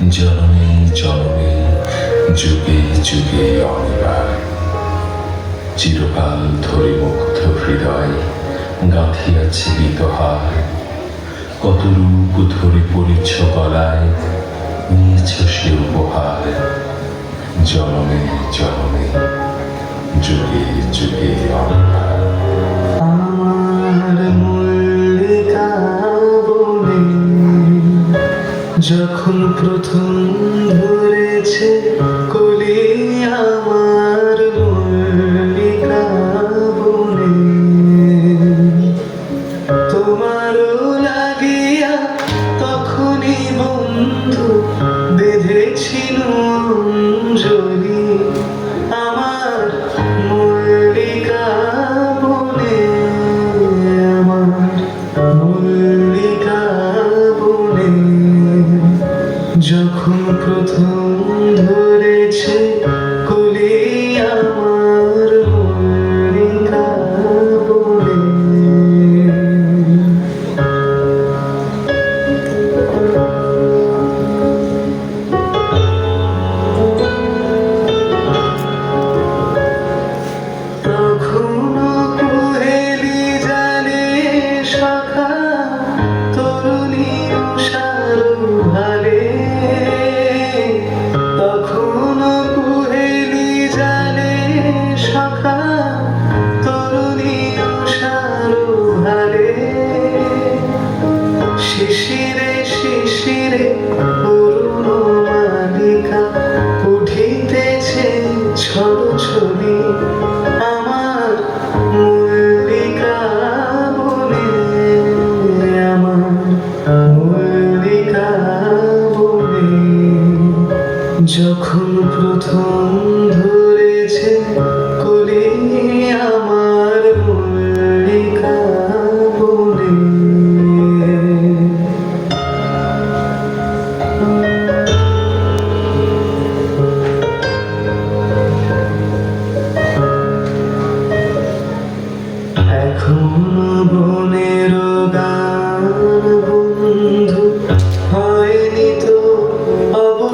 জনমে জনমে যুগে যুগে অনিবার। চিরকাল ধরে মুগ্ধ হৃদয় গাঁথিয়াছে গীতহার কত রূপ ধরে পরিচ্ছ গলায়, নিয়েছ সে উপহার। জনমে জনমে যুগে যুগে অনিবার। যখন প্রথম শাখা তরুণী উষার শিশিরে শিশিরে অরুণ মালিকা উঠিতেছে ছবি আমার মল্লিকা বনে আমার মল্লিকা বনে যখন প্রথম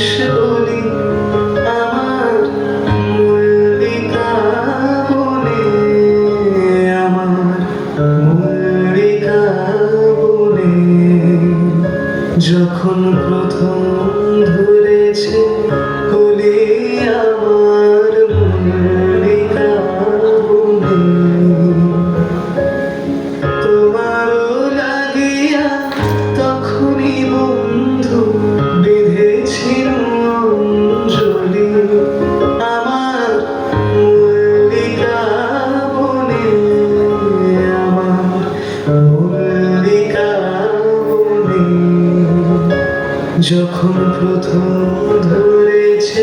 show. যখন প্রথম ধরেছে